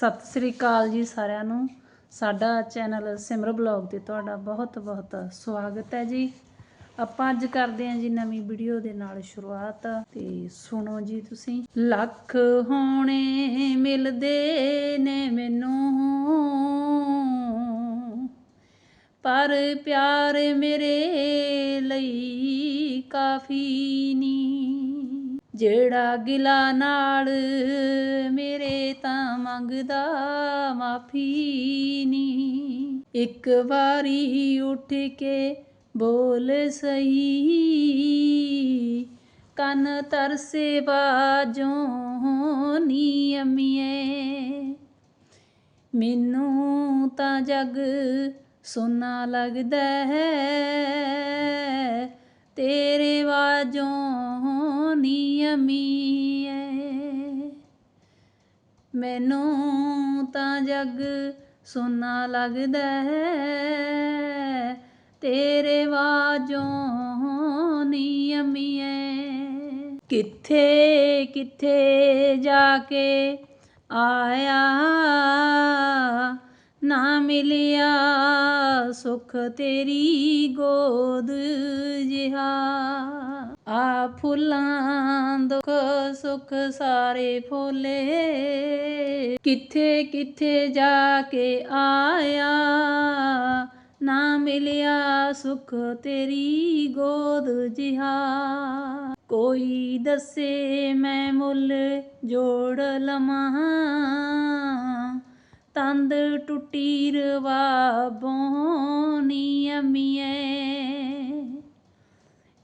ਸਤਿ ਸ੍ਰੀ ਅਕਾਲ ਜੀ ਸਾਰਿਆਂ ਨੂੰ। ਸਾਡਾ ਚੈਨਲ ਸਿਮਰ ਬਲੌਗ ਤੇ ਤੁਹਾਡਾ ਬਹੁਤ ਬਹੁਤ ਸਵਾਗਤ ਹੈ ਜੀ। ਆਪਾਂ ਅੱਜ ਕਰਦੇ ਹਾਂ ਜੀ ਨਵੀਂ ਵੀਡੀਓ ਦੇ ਨਾਲ ਸ਼ੁਰੂਆਤ। ਤੇ ਸੁਣੋ ਜੀ ਤੁਸੀਂ। ਲੱਖ ਹੋਣੇ ਮਿਲਦੇ ਨੇ ਮੈਨੂੰ। ਪਰ ਪਿਆਰ ਮੇਰੇ ਲਈ ਕਾਫੀ ਜਿਹੜਾ ਗਿਲਾ ਨਾਲ ਮੇਰੇ ਤਾਂ ਮੰਗਦਾ ਮਾਫੀ ਨਹੀਂ। ਇੱਕ ਵਾਰੀ ਉੱਠ ਕੇ ਬੋਲ ਸਹੀ, ਕੰਨ ਤਰਸੇ ਬਾਜੋਂ ਨੀ ਅੰਮੀਏ ਮੈਨੂੰ ਤਾਂ ਜਗ ਸੋਨਾ ਲੱਗਦਾ ਹੈ, ਤੇਰੇ ਵਾਜੋਂ ਨਿਯਮੀ ਅੰਮੀਏ ਮੈਨੂੰ ਤਾਂ ਜੱਗ ਸੋਨਾ ਲੱਗਦਾ। ਹੈ ਤੇਰੇ ਵਾਜੋਂ ਨੀ ਅੰਮੀਏ ਕਿੱਥੇ ਕਿੱਥੇ ਜਾ ਕੇ ਆਇਆ ਨਾ ਮਿਲਿਆ ਸੁਖ ਤੇਰੀ ਗੋਦ ਜਿਹਾ। ਫੁੱਲਾਂ ਦੁੱਖ ਸੁਖ ਸਾਰੇ ਫੋਲੇ। ਕਿੱਥੇ ਕਿੱਥੇ ਜਾ ਕੇ ਆਇਆ? ਨਾ ਮਿਲਿਆ ਸੁਖ ਤੇਰੀ ਗੋਦ ਜਿਹਾ। ਕੋਈ ਦੱਸੇ ਮੈਂ ਮੁੱਲ ਜੋੜ ਲਵਾਂ। ਤੰਦ ਟੁੱਟੀ ਰਵਾਬੋਂ ਨੀ ਅੰਮੀਏ।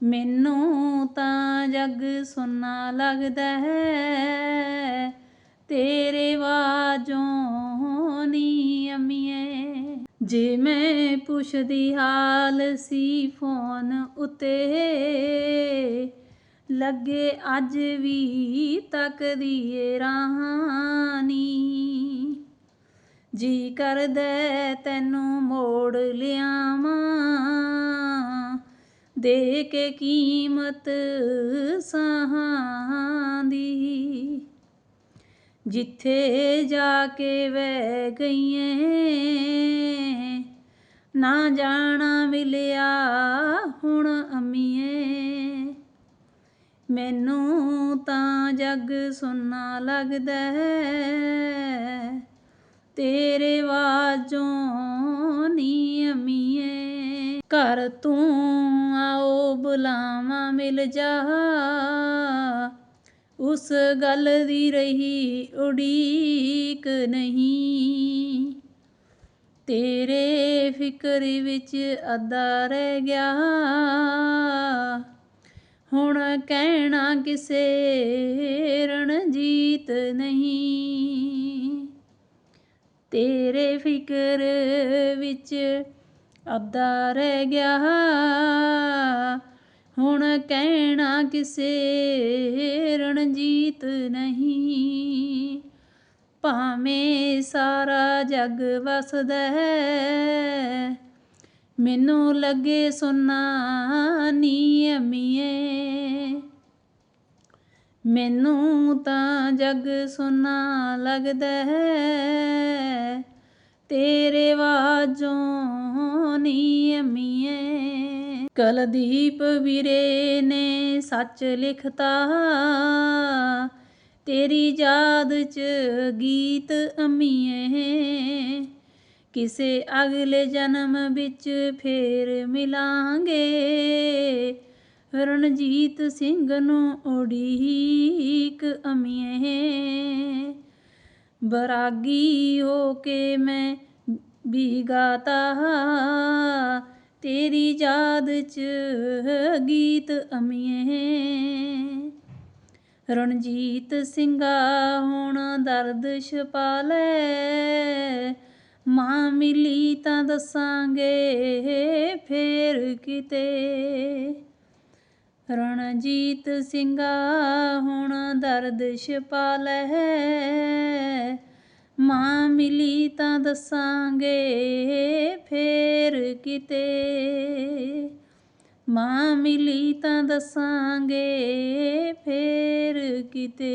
ਮੈਨੂੰ ਤਾਂ ਜੱਗ ਸੁੰਨਾ ਲੱਗਦਾ ਹੈ। ਤੇਰੇ ਵਾਜੋਂ ਨੀ ਅੰਮੀਏ। ਜੇ ਮੈਂ ਪੁੱਛਦੀ ਹਾਲ ਸੀ ਫੋਨ ਉਤੇ, ਲੱਗੇ ਅੱਜ ਵੀ ਤੱਕਦੀ ਏ ਰਾਹਾਨੀ ਜੀ ਕਰਦਾ ਤੈਨੂੰ ਮੋੜ ਲਿਆਵਾਂ। ਦੇ ਕੇ ਕੀਮਤ ਸਾਹਾਂ ਦੀ। ਜਿੱਥੇ ਜਾ ਕੇ ਵਹਿ ਗਈਏ ਨਾ ਜਾਣਾ ਮਿਲਿਆ ਹੁਣ ਅੰਮੀਏ ਮੈਨੂੰ ਤਾਂ ਜੱਗ ਸੁੰਨਾ ਲੱਗਦਾ ਹੈ, ਤੇਰੇ ਵਾਜੋਂ ਨੀ ਘਰ ਤੂੰ ਆਓ ਬੁਲਾਵਾ ਮਿਲ ਜਾ। ਉਸ ਗੱਲ ਦੀ ਰਹੀ ਉਡੀਕ ਨਹੀਂ। ਤੇਰੇ ਫਿਕਰ ਵਿੱਚ ਅੱਧਾ ਰਹਿ ਗਿਆ। ਹੁਣ ਕਹਿਣਾ ਕਿਸੇ ਰਣਜੀਤ ਨਹੀਂ। ਤੇਰੇ ਫਿਕਰ ਵਿੱਚ ਅੱਧਾ ਰਹਿ ਗਿਆ। ਹੁਣ ਕਹਿਣਾ ਕਿਸੇ ਰਣਜੀਤ ਨਹੀਂ। ਭਾਵੇਂ ਸਾਰਾ ਜੱਗ ਵਸਦਾ ਹੈ, ਮੈਨੂੰ ਲੱਗੇ ਸੁਨਾ ਨੀ ਅੰਮੀਏ ਮੈਨੂੰ ਤਾਂ ਜੱਗ ਸੁਨਾ ਲੱਗਦਾ ਹੈ, ਤੇਰੇ ਵਾਜੋਂ ਨੀ ਕਲਦੀਪ ਵੀਰੇ ਨੇ ਸੱਚ ਲਿਖਤਾ। ਤੇਰੀ ਯਾਦ ਚ ਗੀਤ ਅੰਮੀਏ ਕਿਸੇ ਅਗਲੇ ਜਨਮ ਵਿੱਚ ਫੇਰ ਮਿਲਾਂਗੇ। ਰਣਜੀਤ ਸਿੰਘ ਨੂੰ ਉਡੀਕ ਅਮੀਏ ਬਰਾਗੀ ਹੋ ਕੇ ਮੈਂ ਵੀ ਗਾਤਾ ਤੇਰੀ ਯਾਦ ਚ ਗੀਤ ਅਮੀਏ। ਰਣਜੀਤ ਸਿੰਘਾ, ਹੁਣ ਦਰਦ ਛਪਾ ਲੈ। ਮਾਂ ਮਿਲੀ ਤਾਂ ਦੱਸਾਂਗੇ ਫੇਰ ਕਿਤੇ। ਰਣਜੀਤ ਸਿੰਘਾ, ਹੁਣ ਦਰਦ ਛਪਾ ਲੈ। ਮਾਂ ਮਿਲੀ ਤਾਂ ਦੱਸਾਂਗੇ ਫੇਰ ਕਿਤੇ। ਮਾਂ ਮਿਲੀ ਤਾਂ ਦੱਸਾਂਗੇ ਫੇਰ ਕਿਤੇ।